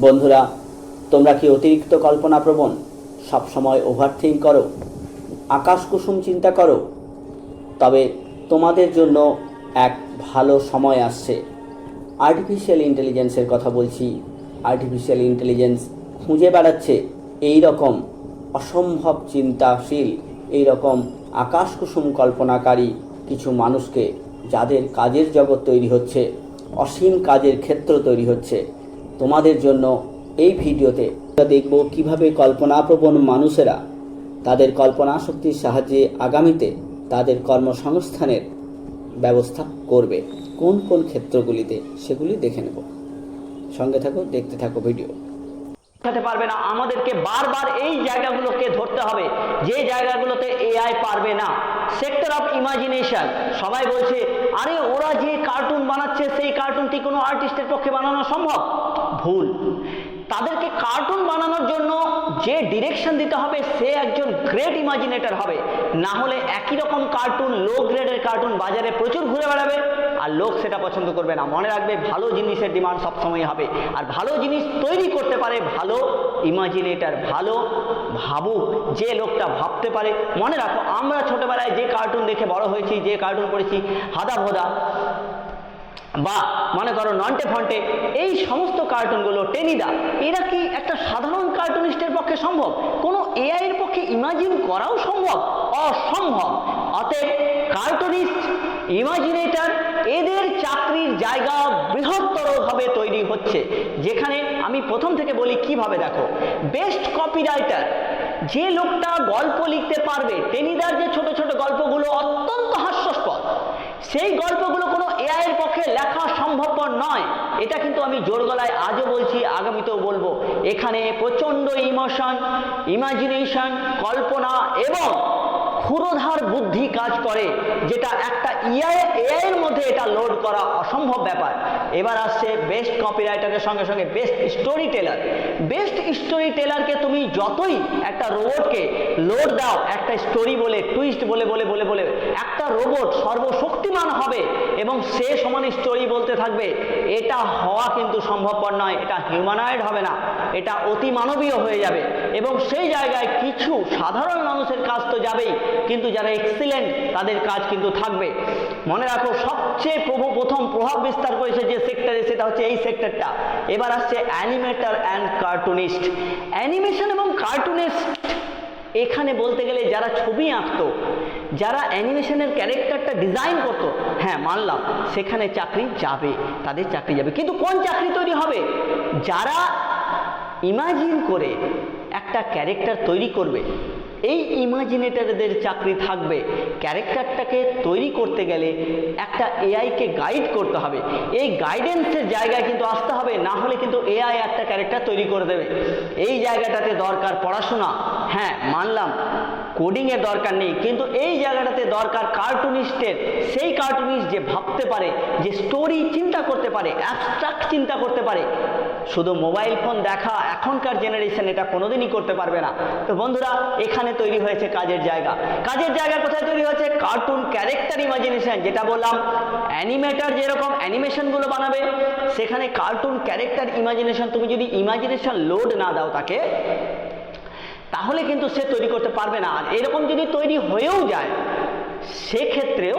বন্ধুরা, তোমরা কি অতিরিক্ত কল্পনা কল্পনাপ্রবণ? সবসময় ওভারথিঙ্ক করো আকাশ কুসুম চিন্তা করো। তবে তোমাদের জন্য এক ভালো সময় আসছে। আর্টিফিশিয়াল ইন্টেলিজেন্সের কথা বলছি। আর্টিফিশিয়াল ইন্টেলিজেন্স খুঁজে বেড়াচ্ছে এই রকম অসম্ভব চিন্তাশীল এই রকম আকাশ কুসুম কল্পনাকারী কিছু মানুষকে, যাদের কাজের জগৎ তৈরি হচ্ছে, অসীম কাজের ক্ষেত্র তৈরি হচ্ছে। তোমাদের জন্য এই ভিডিওতে দেখব কীভাবে কল্পনাপ্রবণ মানুষেরা তাদের কল্পনা শক্তির সাহায্যে আগামীতে তাদের কর্মসংস্থানের ব্যবস্থা করবে। কোন কোন ক্ষেত্রগুলিতে সেগুলি দেখে নেব। সঙ্গে থাকো, দেখতে থাকো ভিডিও। পৌঁছাতে পারবে না, আমাদেরকে বারবার এই জায়গাগুলোকে ধরতে হবে, যে জায়গাগুলোতে এআই পারবে না। সেক্টর অফ ইমাজিনেশন সবাই বলছে, আরে ওরা যে কার্টুন বানাচ্ছে, সেই কার্টুনটি কোনো আর্টিস্টের পক্ষে বানানো সম্ভব? ভুল তাদেরকে কার্টুন বানানোর জন্য যে ডিরেকশন দিতে হবে, সে একজন গ্রেট ইমাজিনেটর হবে। না হলে একই রকম কার্টুন লো গ্রেডের কার্টুন বাজারে প্রচুর ঘুরে বেড়াবে। আর লোক সেটা পছন্দ করবে না। মনে রাখবে, ভালো জিনিসের ডিমান্ড সবসময় হবে। আর ভালো জিনিস তৈরি করতে পারে ভালো ইমাজিনেটর ভালো ভাবুক যে লোকটা ভাবতে পারে। মনে রাখো, আমরা ছোটবেলায় যে কার্টুন দেখে বড় হয়েছি, যে কার্টুন পড়েছি হাদা ভোদা বা মনে করো নন্টে ফন্টে, এই সমস্ত কার্টুনগুলো টেনিদা এরা কি একটা সাধারণ কার্টুনিস্টের পক্ষে সম্ভব? কোনো এআই এর পক্ষে ইমাজিন করাও সম্ভব? অসম্ভব। অতএব কার্টুনিস্ট ইমাজিনেটর এদের চাকরির জায়গা বৃহত্তরভাবে তৈরি হচ্ছে। যেখানে আমি প্রথম থেকে বলি কীভাবে দেখো। বেস্ট কপিরাইটার, যে লোকটা গল্প লিখতে পারবে, টেনিদার যে ছোট ছোট গল্পগুলো অত্যন্ত হাস্যস্পদ, সেই গল্পগুলো পক্ষে লেখা সম্ভবপর নয়। এটা কিন্তু আমি জোর গলায় আজও বলছি, আগামীতেও বলব। এখানে প্রচণ্ড ইমোশন, ইমাজিনেশন, কল্পনা এবং ক্ষুরোধার বুদ্ধি কাজ করে, যেটা একটা ইআই এআই এর মধ্যে এটা লোড করা অসম্ভব ব্যাপার। এবার আসছে বেস্ট কপিরাইটারের সঙ্গে সঙ্গে best story teller best story টেলারকে তুমি যতই একটা রোবটকে লোড দাও, একটা স্টোরি বলে টুইস্ট বলে বলে বলে বলে, একটা রোবট সর্বশক্তিমান হবে এবং সে সমান স্টোরি বলতে থাকবে, এটা হওয়া কিন্তু সম্ভবপর নয়, এটা হিউম্যানয়েড হবে না, এটা অতি মানবীয় হয়ে যাবে। এবং সেই জায়গায় কিছু সাধারণ মানুষের কাজ তো যাবেই, কিন্তু যারা এক্সিলেন্ট তাদের কাজ কিন্তু থাকবে। মনে রাখো, সবচেয়ে প্রভ- প্রথম প্রভাব বিস্তার করেছে যে সেক্টরে সেটা হচ্ছে এই সেক্টরটা এবার আসছে অ্যানিমেটর অ্যান্ড কার্টুনিস্ট অ্যানিমেশন এবং কার্টুনিস্ট এখানে বলতে গেলে যারা ছবি আঁকতো, যারা অ্যানিমেশনের ক্যারেক্টারটা ডিজাইন করতো হ্যাঁ মানলাম, সেখানে চাকরি যাবে, তাদের চাকরি যাবে। কিন্তু কোন চাকরি তৈরি হবে? যারা ইমাজিন করে একটা ক্যারেক্টার তৈরি করবে। এই ইমাজিনেটারদের চাকরি থাকবে। ক্যারেক্টারটাকে তৈরি করতে গেলে একটা এআইকে গাইড করতে হবে। এই গাইডেন্সের জায়গায় কিন্তু আসতে হবে, না হলে কিন্তু এআই একটা ক্যারেক্টার তৈরি করে দেবে। এই জায়গাটাতে দরকার পড়াশোনা। হ্যাঁ মানলাম। কোডিংয়ের দরকার নেই, কিন্তু এই জায়গাটাতে দরকার কার্টুনিস্টের সেই কার্টুনিস্ট যে ভাবতে পারে, যে স্টোরি চিন্তা করতে পারে অ্যাবস্ট্রাক্ট চিন্তা করতে পারে, শুধু মোবাইল ফোন দেখা এখনকার জেনারেশন এটা কোনোদিনই করতে পারবে না। তো বন্ধুরা, এখানে তৈরি হয়েছে কাজের জায়গা। কাজের জায়গা কোথায় তৈরি হয়েছে? কার্টুন ক্যারেক্টার ইমাজিনেশন যেটা বললাম অ্যানিমেটার যেরকম অ্যানিমেশনগুলো বানাবে, সেখানে কার্টুন ক্যারেক্টার ইমাজিনেশন তুমি যদি ইমাজিনেশন লোড না দাও তাকে তাহলে কিন্তু সে তৈরি করতে পারবে না। আর এরকম যদি তৈরি হয়েও যায়, সেক্ষেত্রেও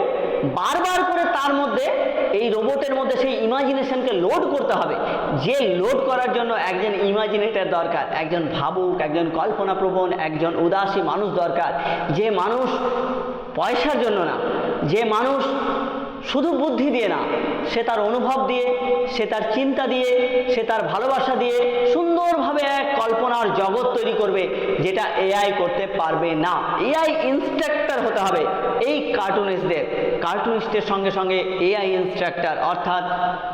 বারবার করে তার মধ্যে এই রোবটের মধ্যে সেই ইমাজিনেশনকে লোড করতে হবে। যে লোড করার জন্য একজন ইমাজিনেটর দরকার, একজন ভাবুক, একজন কল্পনাপ্রবণ, একজন উদাসী মানুষ দরকার। যে মানুষ পয়সার জন্য না, যে মানুষ শুধু বুদ্ধি দিয়ে না, সে তার অনুভব দিয়ে, সে তার চিন্তা দিয়ে, সে তার ভালোবাসা দিয়ে সুন্দরভাবে এক কল্পনার জগৎ তৈরি করবে, যেটা এআই করতে পারবে না। এআই ইনস্ট্রাক্টর হতে হবে এই কার্টুনিস্টদের কার্টুনিস্টের সঙ্গে সঙ্গে এআই ইনস্ট্রাক্টর অর্থাৎ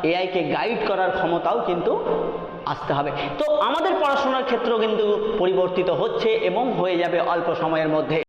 এআইকে গাইড করার ক্ষমতাও কিন্তু আসতে হবে। তো আমাদের পড়াশোনার ক্ষেত্র কিন্তু পরিবর্তিত হচ্ছে এবং হয়ে যাবে অল্প সময়ের মধ্যে।